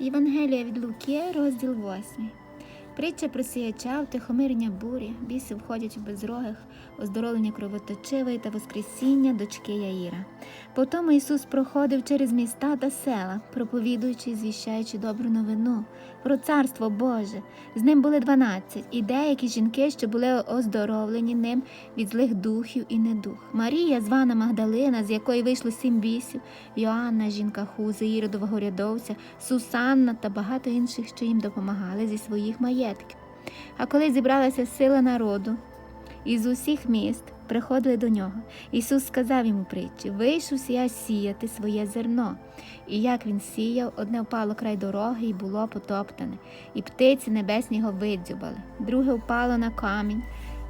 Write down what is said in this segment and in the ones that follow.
Євангелія від Луки, розділ 8. Притча про сіяча, втихомирення бурі, біси входять в безрогих, оздоровлення кровоточивої та воскресіння дочки Яїра. Потім Ісус проходив через міста та села, проповідуючи і звіщаючи добру новину про царство Боже. З ним були дванадцять, і деякі жінки, що були оздоровлені ним від злих духів і недух. Марія, звана Магдалина, з якої вийшло сім бісів, Йоанна, жінка Хузи, Іродового рядовця, Сусанна та багато інших, що їм допомагали зі своїх маєтків. А коли зібралася сила народу, із усіх міст приходили до нього. Ісус сказав йому притчі: Вийшов я сіяти своє зерно. І як він сіяв, одне впало край дороги і було потоптане, і птиці небесні його видзюбали, друге впало на камінь,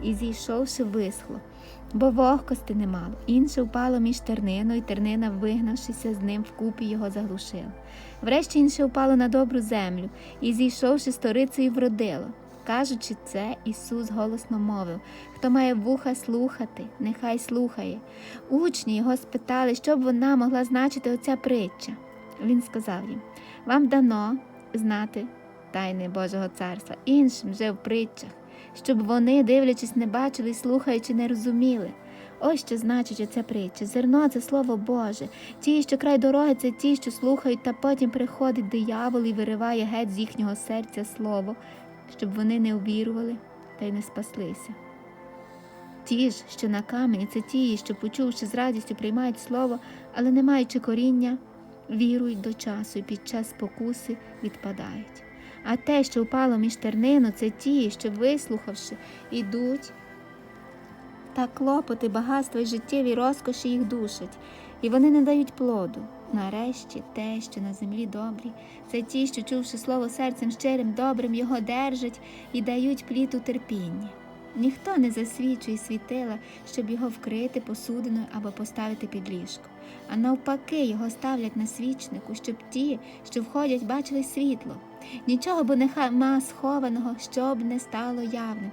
і зійшовши, висхло, бо вогкости немало. Інше впало між тернину, і тернина, вигнавшися з ним вкупі, його заглушила. Врешті інше впало на добру землю, і зійшовши сторицею, вродило. Кажучи це, Ісус голосно мовив Хто має вуха слухати, нехай слухає. Учні його спитали, що б вона могла значити оця притча. Він сказав їм Вам дано знати тайни Божого царства, іншим вже в притчах, щоб вони, дивлячись, не бачили і слухаючи, не розуміли. Ось що значить оця притча. Зерно це слово Боже. Ті, що край дороги, це ті, що слухають, та потім приходить диявол і вириває геть з їхнього серця слово, щоб вони не увірували та й не спаслися. Ті ж, що на камені, це ті, що, почувши з радістю, приймають слово, але не маючи коріння, вірують до часу і під час спокуси відпадають. А те, що впало між тернину, це ті, що, вислухавши, ідуть, та клопоти, багатства й життєві розкоші їх душать, і вони не дають плоду. Нарешті те, що на землі добрі, це ті, що, чувши слово серцем щирим, добрим, його держать і дають плід у терпінні. Ніхто не засвічує світила, щоб його вкрити посудиною або поставити під ліжко, а навпаки, його ставлять на свічнику, щоб ті, що входять, бачили світло. Нічого бо нема схованого, щоб не стало явним,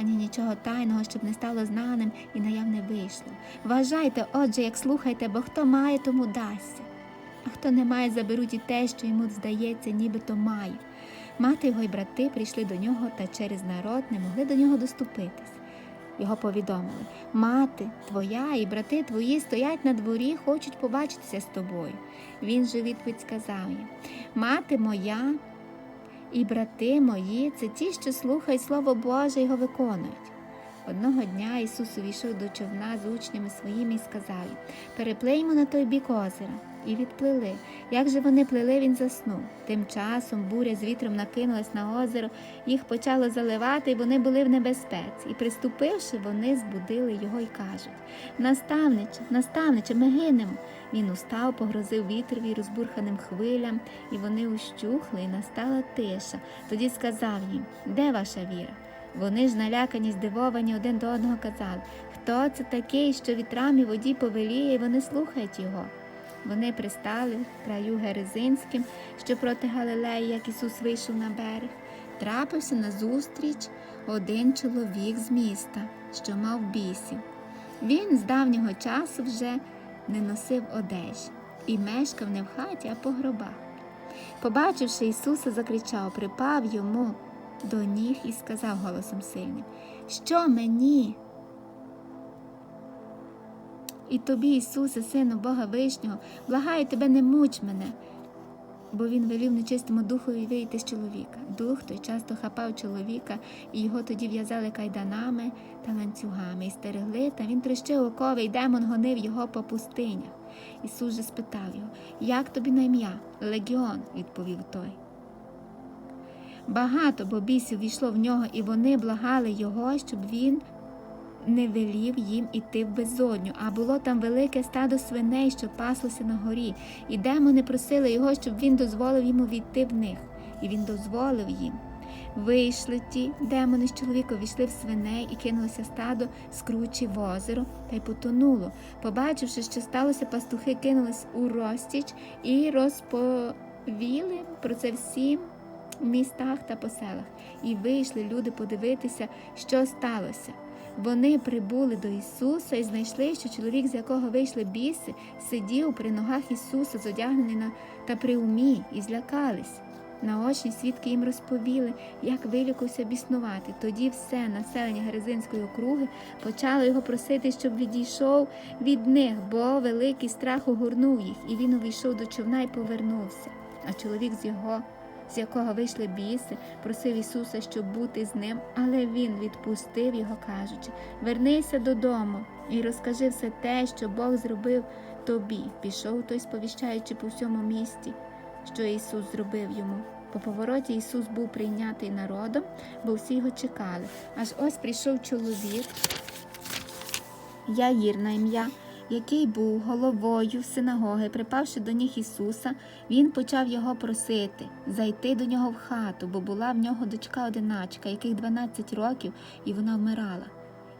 ані нічого тайного, щоб не стало знаним і наявне вийшло. Вважайте, отже, як слухайте, бо хто має, тому дасться. А хто не має, заберуть і те, що йому здається, нібито має. Мати його й брати прийшли до нього та через народ не могли до нього доступитись. Його повідомили Мати твоя і брати твої стоять на дворі, хочуть побачитися з тобою. Він же відповідь сказав їм Мати моя і брати мої це ті, що слухають Слово Боже його виконують. Одного дня Ісус увійшов до човна з учнями своїми і сказав Переплиймо на той бік озера. І відплили. Як же вони плили, він заснув. Тим часом буря з вітром накинулась на озеро, їх почало заливати, і вони були в небезпеці. І, приступивши, вони збудили його і кажуть Наставниче, наставниче, ми гинемо. Він устав, погрозив вітрові розбурханим хвилям, і вони ущухли, і настала тиша. Тоді сказав їм Де ваша віра? Вони ж налякані, здивовані один до одного казали Хто це такий, що вітрам і воді повеліє, і вони слухають його. Вони пристали в краю Герезинським, що проти Галилеї, як Ісус вийшов на берег. Трапився назустріч один чоловік з міста, що мав бісів. Він з давнього часу вже не носив одежі і мешкав не в хаті, а по гробах. Побачивши Ісуса, закричав, припав йому до ніг і сказав голосом сильним: Що мені? І тобі, Ісусе, Сину Бога Вишнього, благаю тебе, не муч мене. Бо він велів нечистому духові вийти з чоловіка. Дух той часто хапав чоловіка, і його тоді в'язали кайданами та ланцюгами, і стерегли, та він трещив окови, і демон гонив його по пустинях. Ісус же спитав його, як тобі на ім'я? Легіон, відповів той. Багато бо бісів війшло в нього, і вони благали його, щоб він не велів їм іти в безодню, а було там велике стадо свиней, що паслося на горі, і демони просили його, щоб він дозволив йому війти в них, і він дозволив їм. Вийшли ті демони з чоловіка, війшли в свиней і кинулося стадо з кручі в озеро та й потонуло. Побачивши, що сталося, пастухи кинулись у розтіч і розповіли про це всім в містах та по селах. І вийшли люди подивитися, що сталося. Вони прибули до Ісуса і знайшли, що чоловік, з якого вийшли біси, сидів при ногах Ісуса, зодягнений на та при умі, і злякались. Наочні свідки їм розповіли, як вилікувався біснувати. Тоді все населення Герезинської округи почало його просити, щоб відійшов від них, бо великий страх огорнув їх, і він увійшов до човна і повернувся. А чоловік з його, з якого вийшли біси, просив Ісуса, щоб бути з ним, але він відпустив його, кажучи: Вернися додому і розкажи все те, що Бог зробив тобі. Пішов той, сповіщаючи по всьому місті, що Ісус зробив йому. По повороті Ісус був прийнятий народом, бо всі його чекали. Аж ось прийшов чоловік, Яїр на ім'я, який був головою синагоги, припавши до ніг Ісуса, він почав його просити зайти до нього в хату, бо була в нього дочка одиначка, яких 12 років, і вона вмирала.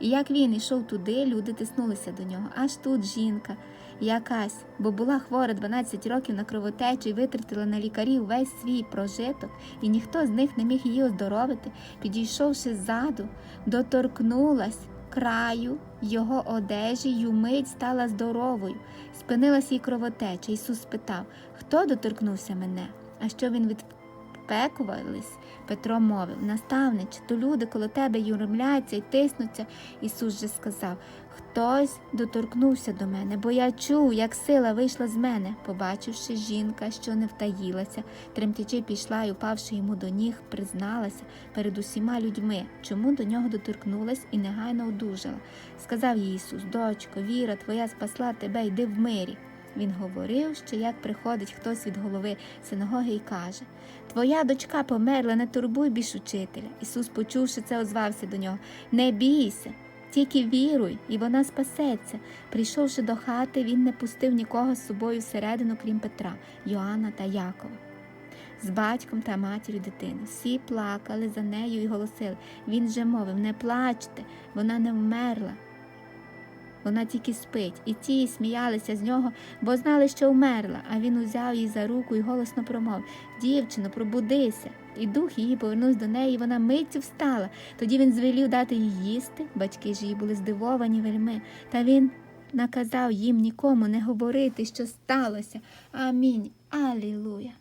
І як він йшов туди, люди тиснулися до нього. Аж тут жінка якась, бо була хвора 12 років на кровотечу і витратила на лікарів весь свій прожиток, і ніхто з них не міг її оздоровити, підійшовши ззаду, доторкнулась краю його одежі, й умить стала здоровою. Спинилась їй кровотеча. Ісус спитав, хто доторкнувся мене? А що він відпекувались? Петро мовив, наставниче, то люди коло тебе юрмляться і тиснуться. Ісус же сказав, хтось доторкнувся до мене, бо я чув, як сила вийшла з мене. Побачивши жінка, що не втаїлася, тремтячи пішла і, упавши йому до ніг, призналася перед усіма людьми, чому до нього доторкнулась і негайно одужала. Сказав їй Ісус, дочко, віра твоя спасла тебе, йди в мирі. Він говорив, що як приходить хтось від голови синагоги і каже Твоя дочка померла, не турбуй більш учителя. Ісус, почувши це, озвався до нього Не бійся, тільки віруй, і вона спасеться. Прийшовши до хати, він не пустив нікого з собою всередину, крім Петра, Йоанна та Якова. З батьком та матір'ю дитини. Всі плакали за нею і голосили. Він же мовив Не плачте, вона не вмерла. Вона тільки спить, і ті сміялися з нього, бо знали, що вмерла, а він узяв її за руку і голосно промовив Дівчино, пробудися. І дух її повернувся до неї, і вона миттю встала. Тоді він звелів дати їй їсти. Батьки ж її були здивовані вельми, та він наказав їм нікому не говорити, що сталося. Амінь. Алілуя.